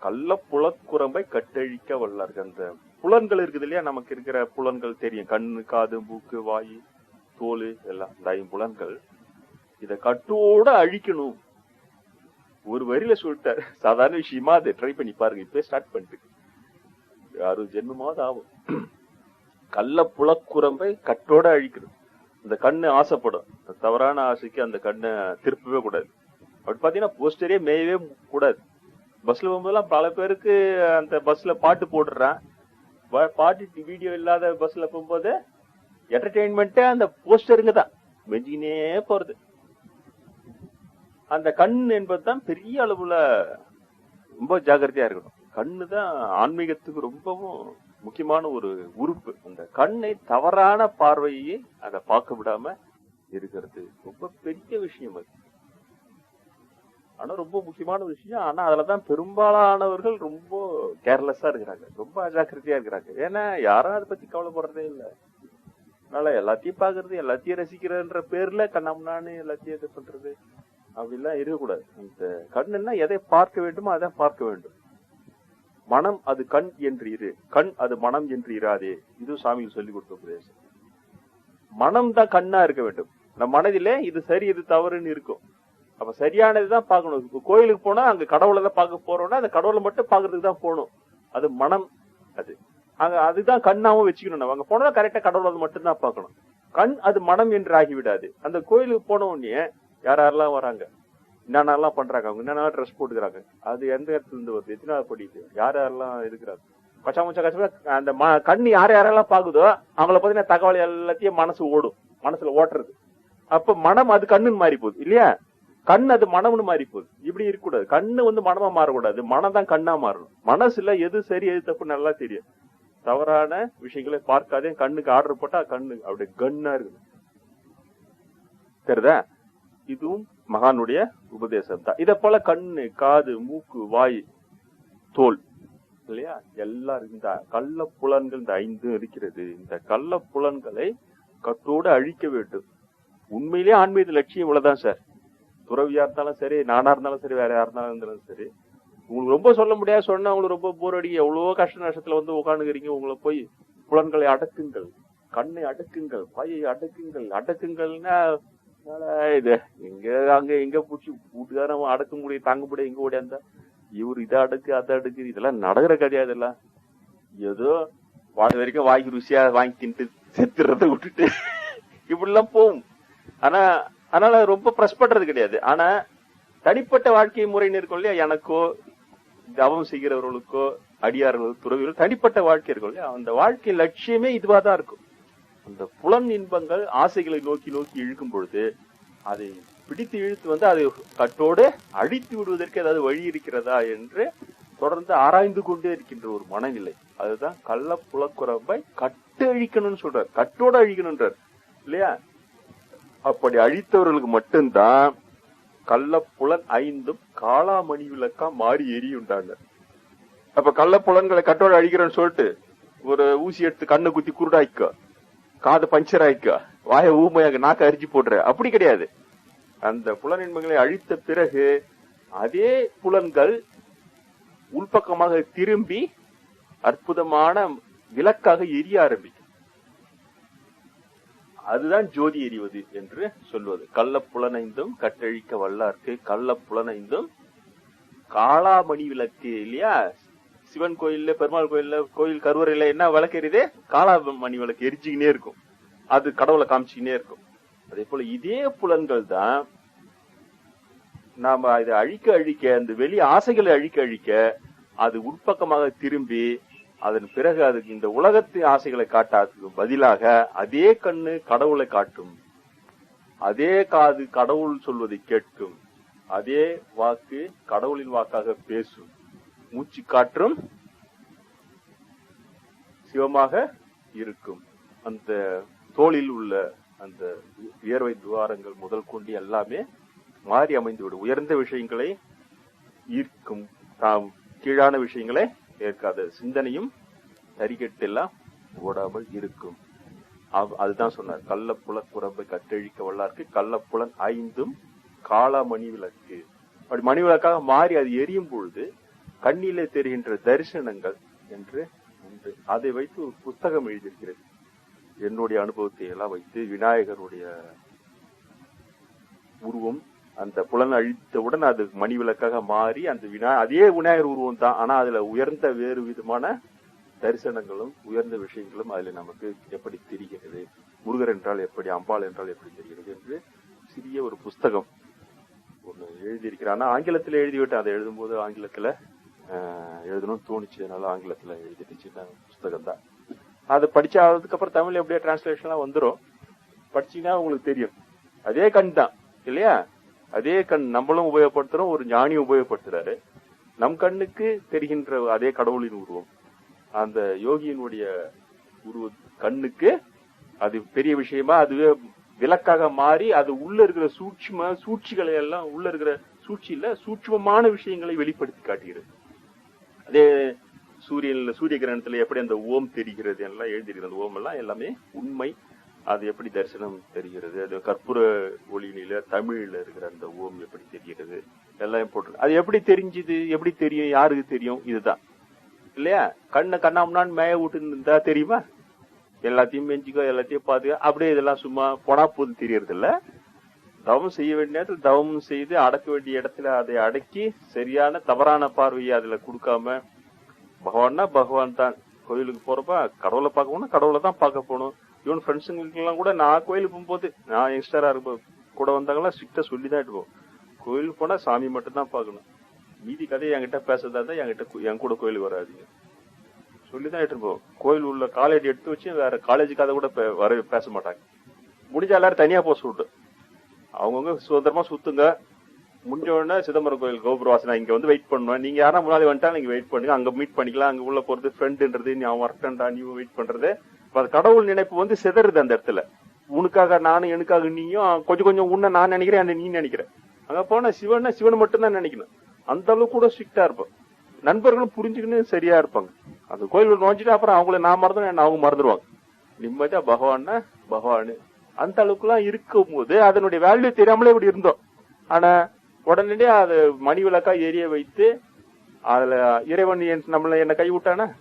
கள்ள புலக்குரம்பை கட்டழிக்க வல்லார்கள். அந்த புலன்கள் இருக்குது இல்லையா? நமக்கு இருக்கிற புலன்கள் தெரியும். கண்ணு காது மூக்கு வாய் தோல் எல்லாம். இந்த ஐம்புலன்கள் இத கட்டோட அழிக்கணும். ஒரு வரியில சொல்லிட்டாரு. சாதாரண விஷயமா அதை ட்ரை பண்ணி பாருங்க. இப்ப ஸ்டார்ட் பண்ணிட்டு. அறுபது ஜென்மமாவது ஆகும். கள்ள புலக்குரம்பை கட்டோட அழிக்கணும். இந்த கண்ணு ஆசைப்படும். தவறான ஆசைக்கு அந்த கண்ணை திருப்பவே கூடாது. அப்படி பாத்தீங்கன்னா போஸ்டரே மேயவே கூடாது. பஸ்ல போகும்போதெல்லாம் பல பேருக்கு அந்த பஸ்ல பாட்டு போடுறான் பாட்டு வீடியோ இல்லாத பஸ்ல போகும்போது என்டர்டெயின்மெண்ட்டே அந்த போஸ்டருங்க தான். மெஞ்சினே போறது. அந்த கண் என்பதுதான் பெரிய அளவுல ரொம்ப ஜாக்கிரதையா இருக்கணும். கண்ணு தான் ஆன்மீகத்துக்கு ரொம்பவும் முக்கியமான ஒரு உறுப்பு. அந்த கண்ணை தவறான பார்வையை அதை பார்க்க விடாம இருக்கிறது ரொம்ப பெரிய விஷயம் அது. ஆனா ரொம்ப முக்கியமான விஷயம் ஆனா அதுலதான் பெரும்பாலானவர்கள் ரொம்ப கேர்லெஸ்ஸா இருக்கிறாங்க. ரொம்ப அஜாக்கிரதையா இருக்கிறாங்க. ஏன்னா யாரும் அதை பத்தி கவலைப்படுறதே இல்லை. அதனால எல்லாத்தையும் பாக்குறது எல்லாத்தையும் ரசிக்கிறன்ற பேர்ல கண்ணாமண்ணான்னு எல்லாத்தையும் இது பண்றது அப்படிலாம் இருக்கக்கூடாது. அந்த கண்ணுன்னா எதை பார்க்க வேண்டுமோ அதை பார்க்க வேண்டும். மனம் அது கண் என்று இரு. கண் அது மனம் என்று இராதே. இது சாமிக்கு சொல்லி கொடுத்த உபதேசம். மனம் தான் கண்ணா இருக்க வேண்டும். நம் மனதிலே இது சரி இது தவறுன்னு இருக்கும். அப்ப சரியானதுதான் பார்க்கணும். இப்ப கோயிலுக்கு போனா அங்க கடவுளை தான் பார்க்க போறோம்னா அந்த கடவுளை மட்டும் பாக்குறதுக்கு தான் போகணும். அது மனம் அது. அங்க அதுதான் கண்ணாவும் வச்சுக்கணும் நம்ம. அங்க போனா கரெக்டா கடவுளை மட்டும் தான் பார்க்கணும். கண் அது மனம் என்று ஆகிவிடாது. அந்த கோயிலுக்கு போன உடனே யார் யாரெல்லாம் வராங்க? என்னென்னலாம் பண்றாங்க? அவங்க என்னென்ன ட்ரெஸ் போட்டுக்கிறாங்க? அது எந்த இடத்துல இருந்து வருது? எத்தனை படிக்குது? யார் யாரெல்லாம் இருக்கிறாங்க? கச்சா முச்சா கச்சா அந்த ம- கண்ணு யார் யாரெல்லாம் பாக்குதோ அவங்கள பத்தின தகவல் எல்லாத்தையும் மனசு ஓடும். மனசுல ஓட்டுறது. அப்ப மனம் அது கண்ணுன்னு மாறி போகுது இல்லையா? கண் அது மனம்னு மாறி போகுது. இப்படி இருக்கக்கூடாது. கண்ணு வந்து மனமா மாறக்கூடாது. மனம் தான் கண்ணா மாறணும். மனசுல எது சரி எது தப்பு நல்லா தெரியும். தவறான விஷயங்களை பார்க்காதே கண்ணுக்கு ஆர்டர் போட்டா கண்ணு அப்படியே கண்ணா இருக்குது. தெரியுதா? இதுவும் மகானுடைய உபதேசம் தான். இதை போல கண்ணு காது மூக்கு வாய் தோல் இல்லையா? எல்லாரும் இந்த கள்ள புலன்கள் இந்த ஐந்தும் இருக்கிறது. இந்த கள்ள புலன்களை கட்டோடு அழிக்க வேண்டும். உண்மையிலேயே ஆன்மீக லட்சியம் இவ்வளவுதான் சார். துறவியா இருந்தாலும் சரி நானா இருந்தாலும் சரி வேற யாரா இருந்தாலும் சரி உங்களுக்கு ரொம்ப சொல்ல முடியாது சொன்னா உங்களுக்கு ரொம்ப போர் அடி எவ்வளவோ கஷ்ட நஷ்டத்துல வந்து உட்காந்துக்கிறீங்க உங்களை போய் புலன்களை அடக்குங்கள் கண்ணை அடக்குங்கள் பையை அடக்குங்கள் அடக்குங்கள்னா இது? இங்க அங்க எங்க பூச்சி வீட்டுக்காரன் அடக்க முடியும் தாங்க முடியும் எங்க ஓடியாந்தா இவர் இதை அடக்கு அதை அடுக்கு இதெல்லாம் நடக்கிற கிடையாது எல்லாம் ஏதோ வாழ் வரைக்கும் வாங்கி ருசியா வாங்கி தின்ட்டு செத்துறத விட்டுட்டு இப்படிலாம் போகும். ஆனா அதனால ரொம்ப பிரஸ் பண்றது கிடையாது. ஆனா தனிப்பட்ட வாழ்க்கை முறைன்னு இருக்கும் இல்லையா? எனக்கோ தவம் செய்கிறவர்களுக்கோ அடியார்கள் துறவிகள் தனிப்பட்ட வாழ்க்கை இருக்கும் இல்லையா? அந்த வாழ்க்கை லட்சியமே இதுவா தான் இருக்கும். அந்த புலன் இன்பங்கள் ஆசைகளை நோக்கி நோக்கி இழுக்கும் பொழுது அதை பிடித்து இழுத்து வந்து அதை கட்டோடு அழித்து விடுவதற்கு ஏதாவது வழி இருக்கிறதா என்று தொடர்ந்து ஆராய்ந்து கொண்டே இருக்கின்ற ஒரு மனநிலை. அதுதான் கள்ள புலக்குறம்பை கட்டு அழிக்கணும்னு சொல்றார். கட்டோட அழிக்கணும்ன்றார். இல்லையா? அப்படி அழித்தவர்களுக்கு மட்டும்தான் கள்ளப்புலன் ஐந்தும் காளாமணி விளக்கா மாறி எரியுண்டாங்க அப்ப கள்ளப்புலன்களை கட்டோட அழிக்கிறேன்னு சொல்லிட்டு ஒரு ஊசி எடுத்து கண்ணை குத்தி குருடாய்க்க காது பஞ்சர் ஆயிக்க வாய ஊமையாக நாக்க அரிச்சு போடுற அப்படி கிடையாது. அந்த புலனின்மங்களை அழித்த பிறகு அதே புலன்கள் உள்பக்கமாக திரும்பி அற்புதமான விளக்காக எரிய ஆரம்பிக்கும். அதுதான் ஜோதி எறிவது என்று சொல்வது. கள்ள புலனைந்தும் கட்டழிக்க வல்லார்க்கு கள்ள புலனைந்தும் காளாமணி விளக்கு இல்லையா? சிவன் கோயில்ல பெருமாள் கோயில்ல கோயில் கருவறையில என்ன விளக்கு எரியுது காளாமணி விளக்கு எரிச்சுக்கினே இருக்கும். அது கடவுளை காமிச்சுக்கினே இருக்கும். அதே போல இதே புலன்கள் தான் நாம இதை அழிக்க அழிக்க அந்த வெளி ஆசைகளை அழிக்க அழிக்க அது உட்பக்கமாக திரும்பி அதன் பிறகு அதுக்கு இந்த உலகத்தின் ஆசைகளை காட்டாததுக்கு பதிலாக அதே கண்ணு கடவுளை காட்டும். அதே காது கடவுள் சொல்வதை கேட்கும் அதே வாக்கு கடவுளின் வாக்காக பேசும். மூச்சு காற்றும் சிவமாக இருக்கும். அந்த தோளில் உள்ள அந்த வியர்வை துவாரங்கள் முதல் கொண்டு எல்லாமே மாறி அமைந்துவிடும். உயர்ந்த விஷயங்களை ஈர்க்கும். தாம் கீழான விஷயங்களை ஏற்காத சிந்தனையும் சரிகட்டெல்லாம் ஓடாமல் இருக்கும். அவ்- அதுதான் சொன்னார். கள்ளப்புல குரம்பை கட்டழிக்க வல்லார்க்கு கள்ளப்புலன் ஐந்தும் காலா மணி விளக்கு. அப்படி மணி விளக்காக மாறி அது எரியும் பொழுது கண்ணிலே தெரிகின்ற தரிசனங்கள் என்று உண்டு. அதை வைத்து ஒரு புத்தகம் எழுதியிருக்கிறது. என்னுடைய அனுபவத்தை எல்லாம் வைத்து விநாயகருடைய உருவம் அந்த புலன் அழித்தவுடன் அது மணி விளக்காக மாறி அந்த வினா அதே விநாயகர் உருவம் தான். ஆனா அதுல உயர்ந்த வேறு விதமான தரிசனங்களும் உயர்ந்த விஷயங்களும் அதுல நமக்கு எப்படி தெரிகிறது? முருகர் என்றால் எப்படி? அம்பாள் என்றால் எப்படி தெரிகிறது என்று சிறிய ஒரு புஸ்தகம் ஒன்று எழுதியிருக்கிறேன் ஆனா ஆங்கிலத்தில் எழுதி விட்டேன் அதை எழுதும்போது ஆங்கிலத்துல எழுதணும்னு தோணுச்சு. அதனால ஆங்கிலத்துல எழுதிட்டு சின்ன புஸ்தகம் தான். அதை படிச்சா அதுக்கப்புறம் தமிழ் எப்படியா டிரான்ஸ்லேஷன்லாம் வந்துடும் படிச்சீங்கன்னா உங்களுக்கு தெரியும். அதே கண் தான் இல்லையா? அதே கண் நம்மளும் உபயோகப்படுத்துறோம் ஒரு ஞானி உபயோகப்படுத்துறாரு. நம் கண்ணுக்கு தெரிகின்ற அதே கடவுளின் உருவம். அந்த யோகியினுடைய உருவ கண்ணுக்கு அது பெரிய விஷயமா அதுவே விளக்காக மாறி அது உள்ள இருக்கிற சூட்சும சூழ்ச்சிகளை எல்லாம் உள்ள இருக்கிற சூழ்ச்சியில சூட்சமமான விஷயங்களை வெளிப்படுத்தி காட்டுகிறது. அதே சூரியன்ல சூரிய கிரகணத்துல எப்படி அந்த ஓம் தெரிகிறது எல்லாம் எழுதியிருக்கிறது அந்த ஓம் எல்லாம் எல்லாமே உண்மை. அது எப்படி தரிசனம் தெரிகிறது? அது கற்பூர ஒளியில தமிழ்ல இருக்கிற அந்த ஓம் எப்படி தெரிகிறது? எல்லாம் போட்டு அது எப்படி தெரிஞ்சுது? எப்படி தெரியும்? யாருக்கு தெரியும்? இதுதான். இல்லையா? கண்ணை கண்ணாமண்ணான்னு மேய விட்டு இருந்தா தெரியுமா? எல்லாத்தையும் மெஞ்சிக்கோ எல்லாத்தையும் பாத்துக்க அப்படியே இதெல்லாம் சும்மா பொடா போது தெரியறது இல்ல தவம் செய்ய வேண்டிய நேரத்தில் தவம் செய்து அடக்க வேண்டிய இடத்துல அதை அடக்கி சரியான தவறான பார்வையை அதுல கொடுக்காம பகவான்னா பகவான் தான். கோயிலுக்கு போறப்ப கடவுளை பார்க்க போனா கடவுளை தான் பார்க்க போகணும். இவன் ஃப்ரெண்ட்ஸுங்களுக்கெல்லாம் கூட நான் கோயிலுக்கு போகும்போது நான் யங்ஸ்டராக இருப்போம் கூட வந்தாங்கன்னா ஸ்ட்ரிக்டா சொல்லி தான் எடுப்போம் கோயிலுக்கு போனா சாமி மட்டும் தான் பார்க்கணும். மீதி கதையை என்கிட்ட பேசுறதா இருந்தால் என்கிட்ட என் கூட கோயிலுக்கு வராதீங்க. சொல்லிதான் எடுத்துப்போம் கோயில் உள்ள காலேஜ் எடுத்து வச்சு வேற காலேஜ் கதை கூட பே- வர பேச மாட்டாங்க. முடிஞ்ச எல்லாரும் தனியா போக சொல்லிட்டு. அவங்கவுங்க சுதந்திரமா சுத்துங்க. முடிஞ்ச உடனே சிதம்பரம் கோயில் கோபுரவாசனா இங்க வந்து வெயிட் பண்ணுவேன். நீங்க யாரா முன்னாடி வந்துட்டா நீங்க வெயிட் பண்ணுங்க. அங்க மீட் பண்ணிக்கலாம். அங்க உள்ள போறது ஃப்ரெண்டுன்றது நீ அவன் வரட்டா நீ வெயிட் பண்றது. கடவுள் நினைப்பு வந்து சிதறுது அந்த இடத்துல. உனக்காக நானும் எனக்காக நீயும் கொஞ்சம் கொஞ்சம் உன்னை நான் நினைக்கிறேன் என்ன நீ நினைக்கிற. அங்க போனா சிவன்னா சிவன் மட்டும்தான் நினைக்கணும். அந்த அளவுக்கு கூட ஸ்ட்ரிக்டா இருப்போம். நண்பர்களும் புரிஞ்சுக்கின்னு சரியா இருப்பாங்க. அந்த கோயில் நோஞ்சிட்டு அப்புறம் அவங்கள நான் மறந்துடும் என்ன அவங்க மறந்துடுவாங்க நிம்மதியா பகவான்னா பகவானு. அந்த அளவுக்கு எல்லாம் இருக்கும் போது அதனுடைய வேல்யூ தெரியாமலே இப்படி இருந்தோம். ஆனா உடனடியே அது மணி விளக்கா எரிய வைத்து அதுல இறைவன் என்- நம்மள என்ன கை விட்டானா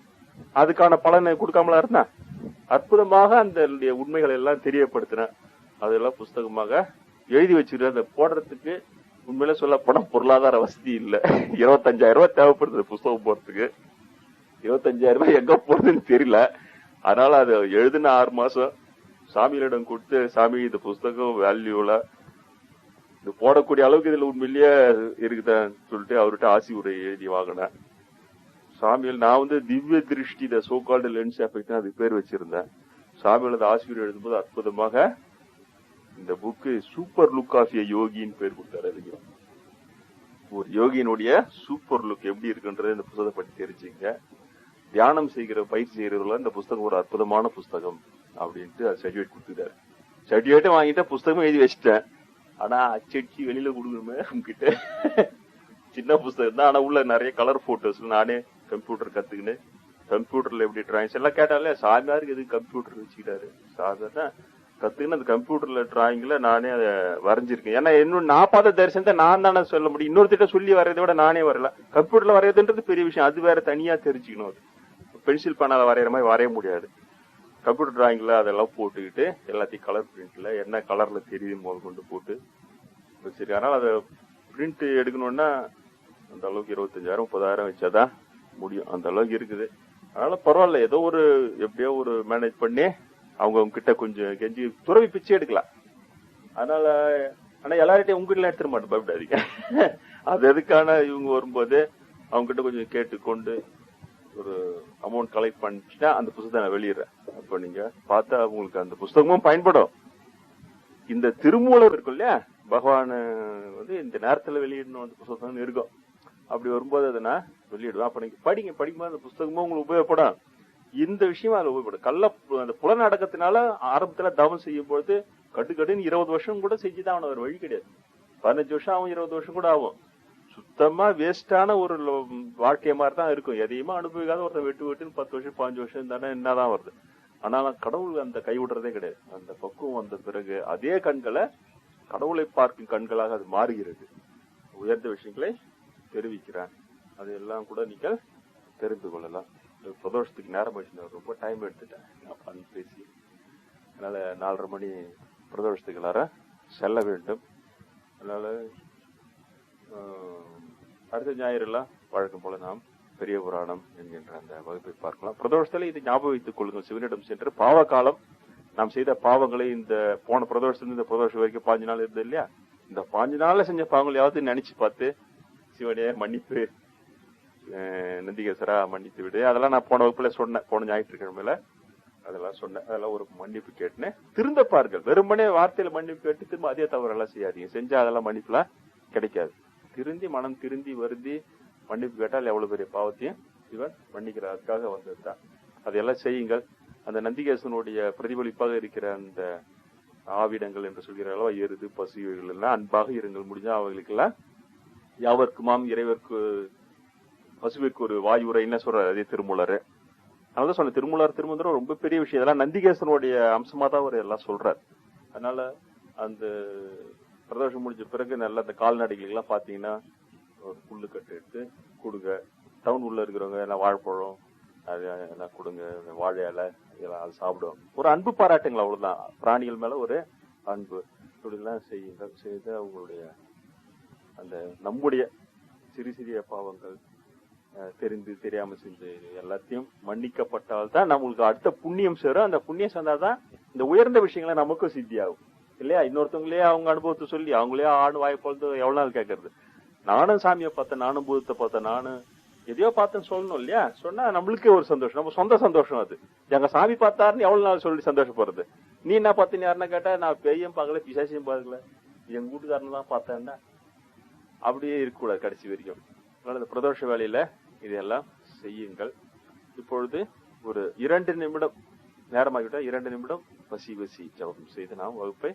அதுக்கான பலனை கொடுக்காமலா இருந்தா? அற்புதமாக அந்த உண்மைகள் எல்லாம் தெரியப்படுத்தின. அதெல்லாம் புஸ்தகமாக எழுதி வச்சிருக்க அந்த போடுறதுக்கு உண்மையில சொல்ல போனா பொருளாதார வசதி இல்ல. இருபத்தஞ்சாயிரம் ரூபாய் தேவைப்படுது புஸ்தகம் போறதுக்கு இருபத்தஞ்சாயிரம் ரூபாய் எங்க போறதுன்னு தெரியல. அதனால அது எழுதின ஆறு மாசம் சாமியிடம் கொடுத்து சாமி இந்த புஸ்தகம் வேல்யூல இது போடக்கூடிய அளவுக்கு இதுல உண்மையிலேயே இருக்குதான்னு சொல்லிட்டு அவர்கிட்ட ஆசி உரை எழுதி வாங்கினேன். சாமியில் நான் வந்து திவ்ய திருஷ்டி த சோகால்டு லென்ஸ் எஃபெக்ட் அது பேர் வச்சிருந்தேன். சாமியோட ஆசிரியர் எழுதும்போது அற்புதமாக இந்த book super look of a யோகின்னு பேர் கொடுத்தாரு அதுக்கு. ஒரு யோகியினுடைய சூப்பர் லுக் எப்படி இருக்குன்றது இந்த புத்தகத்தை பற்றி தெரிஞ்சுங்க. தியானம் செய்கிற பயிற்சி செய்கிறவர்கள் இந்த புஸ்தகம் ஒரு அற்புதமான புஸ்தகம் அப்படின்ட்டு சர்டிஃபிகேட் கொடுத்துட்டாரு. சர்டிபிகேட்டும் வாங்கிட்டா புஸ்தகமும் எழுதி வச்சுட்டேன். ஆனா அச்சடிச்சு வெளியில கொடுக்கணுமே உங்ககிட்ட சின்ன புஸ்தகம் தான் ஆனா உள்ள நிறைய கலர் போட்டோஸ் நானே கம்ப்யூட்டர் கத்துக்கின்னு கம்ப்யூட்டர்ல எப்படி டிராயிங்ஸ் எல்லாம் கேட்டாலே சாமியாருக்கு எதுக்கு கம்ப்யூட்டர் வச்சுக்கிட்டாரு சாதாரண கத்துக்கின்னு அந்த கம்ப்யூட்டர்ல டிராயிங்ல நானே அதை வரைஞ்சிருக்கேன். ஏன்னா இன்னும் நான் பார்த்த தரிசனத்தை நான் தானே சொல்ல முடியும். இன்னொருத்திட்ட சொல்லி வரையதை விட நானே வரல. கம்ப்யூட்டர்ல வரையதுன்றது பெரிய விஷயம். அது வேற தனியா தெரிஞ்சுக்கணும் அது. பென்சில் பேனால வரைகிற மாதிரி வரைய முடியாது. கம்ப்யூட்டர் டிராயிங்ல அதெல்லாம் போட்டுக்கிட்டு எல்லாத்தையும் கலர் பிரிண்ட்ல என்ன கலர்ல தெரியுது முதல் கொண்டு போட்டு. வச்சிருக்கேன் அதனால அதை பிரிண்ட் எடுக்கணும்னா அந்த அளவுக்கு இருபத்தஞ்சாயிரம் முப்பதாயிரம் வச்சாதான் முடியும். அந்த அளவுக்கு இருக்குது. அதனால பரவாயில்ல. ஏதோ ஒரு எப்படியோ ஒரு மேனேஜ் பண்ணி அவங்க கிட்ட கொஞ்சம் கெஞ்சி துறவி பிச்சை எடுக்கலாம். அதனால ஆனா எல்லார்ட்டையும் உங்ககிட்ட எடுத்துட மாட்டேன். பயப்படாதீங்க. அது எதுக்கான இவங்க வரும்போது அவங்க கிட்ட கொஞ்சம் கேட்டுக்கொண்டு ஒரு அமௌண்ட் கலெக்ட் பண்ணிச்சுன்னா அந்த புத்தகத்தை நான் வெளியிடுறேன். அப்ப நீங்க பார்த்தா உங்களுக்கு அந்த புஸ்தகமும் பயன்படும். இந்த திருமூலர் இருக்கும் இல்லையா? பகவான் வந்து இந்த நேரத்துல வெளியிடணும் அந்த புத்தகம் இருக்கும். அப்படி வரும்போது அதை நான் வெளியிடுவேன் அப்ப நீங்க படிங்க படிக்கும்போது அந்த புஸ்தகமும் உங்களுக்கு உபயோகப்படும். இந்த விஷயம் அதுல உபயோகப்படும். கள்ள அந்த புலநடக்கத்தினால ஆரம்பத்துல தவம் செய்யும் பொழுது கட்டுக்கட்டுன்னு இருபது வருஷம் கூட செஞ்சுதான் அவன ஒரு வழி கிடையாது. பதினஞ்சு வருஷம் ஆகும் இருபது வருஷம் கூட ஆகும். சுத்தமா வேஸ்டான ஒரு வாழ்க்கை மாதிரி தான் இருக்கும். எதையுமே அனுபவிக்காத ஒருத்தன் வெட்டு வெட்டுன்னு பத்து வருஷம் பாஞ்சு வருஷம் தானே என்னதான் வருது? ஆனாலும் கடவுள் அந்த கைவிடுறதே கிடையாது. அந்த பக்குவம் வந்த பிறகு அதே கண்களை கடவுளை பார்க்கும் கண்களாக அது மாறுகிறது. உயர்ந்த விஷயங்களை தெரிவிக்கிறான் அதையெல்லாம் கூட நீங்கள் தெரிந்து கொள்ளலாம். பிரதோஷத்துக்கு நேரம் போயிடுச்சு ரொம்ப டைம் எடுத்துட்டேன். நான் பேசி. அதனால நாலரை மணி பிரதோஷத்துக்கு எல்லாரும் செல்ல வேண்டும். அதனால அடுத்த ஞாயிறுலாம் வழக்கம் போல நாம் பெரிய புராணம் என்கின்ற அந்த வகுப்பை பார்க்கலாம். பிரதோஷத்துல இது ஞாபகம் வைத்துக் கொள்ளுங்கள். சிவனிடம் சென்று பாவ காலம் நாம் செய்த பாவங்களை இந்த போன பிரதோஷத்துல இந்த பிரதோஷம் வரைக்கும் பாஞ்சு நாள் இருந்தது இல்லையா? இந்த பாஞ்சு நாள்ல செஞ்ச பாவங்களையாவது நினைச்சு பார்த்து சிவனே மன்னிப்பு. நந்திகேஸ்வரா நந்திகேசரா மன்னித்து விடு. அதெல்லாம் நான் போன வகுப்புல சொன்னேன். போன ஞாயிற்றுக்கிழமையில அதெல்லாம் சொன்னேன். அதெல்லாம் ஒரு மன்னிப்பு கேட்டுன்னு. திருந்த பாருங்கள். வெறுமனே வார்த்தையில மன்னிப்பு கேட்டு திரும்ப அதே தவறெல்லாம் செய்யாதீங்க. செஞ்சா அதெல்லாம் மன்னிப்புலாம் கிடைக்காது. திருந்தி மனம் திருந்தி வருந்தி மன்னிப்பு கேட்டால் எவ்வளவு பெரிய பாவத்தையும் சிவன் மன்னிக்கிறதுக்காக வந்ததுதான் அதையெல்லாம் செய்யுங்கள். அந்த நந்திகேசனுடைய பிரதிபலிப்பாக இருக்கிற அந்த ஆவிடங்கள் என்று சொல்கிற அளவா எருது பசு இவைகள் எல்லாம் அன்பாக இருங்கள். முடிஞ்சா அவங்களுக்கெல்லாம் யாவர்க்குமாம் இறைவர்க்கு பசுவிற்கு ஒரு வாயுரை என்ன சொல்றாரு அதே திருமூலர்? அதனால சொன்ன திருமூலர் திருமந்திரம் ரொம்ப பெரிய விஷயம். இதெல்லாம் நந்திகேசனுடைய அம்சமா தான் அவர் எல்லாம் சொல்றார். அதனால அந்த பிரதோஷம் முடிஞ்ச பிறகு நல்ல அந்த கால்நடைகளுக்கெல்லாம் பார்த்தீங்கன்னா ஒரு புல்லு கட்டு எடுத்து கொடுங்க. டவுன் உள்ள இருக்கிறவங்க எல்லாம் வாழைப்பழம் அது எல்லாம் கொடுங்க வாழை இலை இதெல்லாம் அது சாப்பிடுவோம் ஒரு அன்பு பாராட்டுங்கள் அவ்வளவுதான். பிராணிகள் மேல ஒரு அன்பு. இப்படிலாம் செய்யுங்கள் செய்து அவங்களுடைய அந்த நம்முடைய சிறு சிறிய பாவங்கள் தெரிந்து தெரியாம செஞ்சு எல்லாத்தையும் மன்னிக்கப்பட்டால் தான் நம்மளுக்கு அடுத்த புண்ணியம் சேரும். அந்த புண்ணியம் சேர்ந்தாதான் இந்த உயர்ந்த விஷயங்களை நமக்கும் சித்தியாகும். இல்லையா? இன்னொருத்தவங்களே அவங்க அனுபவத்தை சொல்லி அவங்களே ஆடு வாய் பொழுது எவ்வளவு நாள் கேட்கறது? நானும் சாமியை பார்த்தேன் நானும் பூதத்தை பார்த்தேன் நானும் எதையோ பார்த்தேன்னு சொல்லணும் இல்லையா? சொன்னா நம்மளுக்கே ஒரு சந்தோஷம். நம்ம சொந்த சந்தோஷம் அது. எங்க சாமி பார்த்தாருன்னு எவ்வளவு நாள் சொல்லி சந்தோஷப்படுறது? நீ என்ன பார்த்தீங்க யாருன்னா கேட்டா நான் பெய்யும் பார்க்கல பிசாசியும் பார்க்கல. எங்க வீட்டுக்காரன் தான் பார்த்தேன்னா அப்படியே இருக்கக்கூடாது கடைசி வரைக்கும். அதனால இந்த பிரதோஷ வேலையில இதெல்லாம் செய்யுங்கள். இப்பொழுது ஒரு இரண்டு நிமிடம் நேரமாகிவிட்டால் இரண்டு நிமிடம் பசி பசி ஜபம் செய்து நாம் வகுப்பை